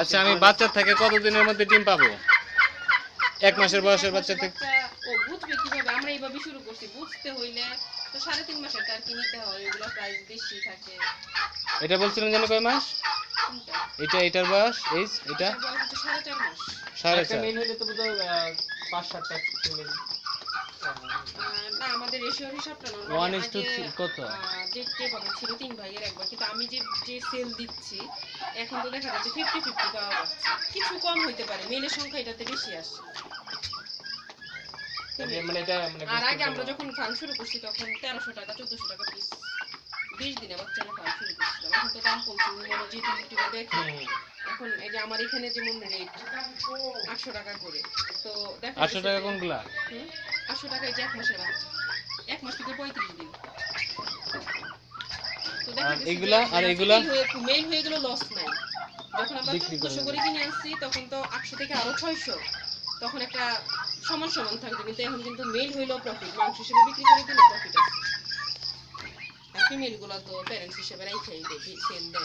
আচ্ছা আমি বাচ্চার থেকে কতদিনের মধ্যে ডিম পাবো? এক মাসের বয়সের বাচ্চা থেকে ও বুঝবে কীভাবে? আমরা এইভাবে শুরু করছি। বুঝতে হইলে তো সাড়ে তিন মাসের আর কি নিতে হয় এগুলো প্রাইস বেশি থাকে। এটা বলছিলেন যেন কয় মাস? এটা এটার বয়স? এই এটা? সাড়ে চার মেল হলে তো পাঁচ সাতটা আমাদের রেশিওর হিসাবটা না ওয়ান ইস টু কত? আহ, যে যেভাবে ছিল তিন ভাইয়ের একবার কিন্তু আমি যে যে সেল দিচ্ছি এখন তো দেখা যাচ্ছে ফিফটি ফিফটি পাওয়া যাচ্ছে। কিছু কম হইতে পারে মেলের সংখ্যা এটাতে বেশি আসে। মানে মানে আর আগে আমরা যখন ফার্ম শুরু করছি তখন তেরোশো টাকা চোদ্দশো টাকা পিস বিশ দিনে বাচ্চারা ফার্ম শুরু করছিলাম এখন তো দাম কমছে মনে যেহেতু ইউটিউবে দেখে এখন এই যে আমার এখানে যেমন রেট আটশো টাকা করে। তো দেখা আটশো টাকা কোনগুলা? আটশো টাকা এই যে এক মাসের বাচ্চা। মাস থেকে পঁয়ত্রিশ দিন। আর এগুলা? আর এগুলা? হয়ে গেল লস নাই। যখন আমরা বিক্রি করে কিনে আসছি তখন তো আটশো থেকে আরও ছয়শো। তখন একটা সমান সমান থাকতো কিন্তু এখন কিন্তু মেল হইলেও প্রফিট মাংস হিসেবে বিক্রি করে দিলে প্রফিট আছে। আর ফিমেলগুলো তো প্যারেন্টস হিসেবে রাইখাই দেয় সেল দেয়।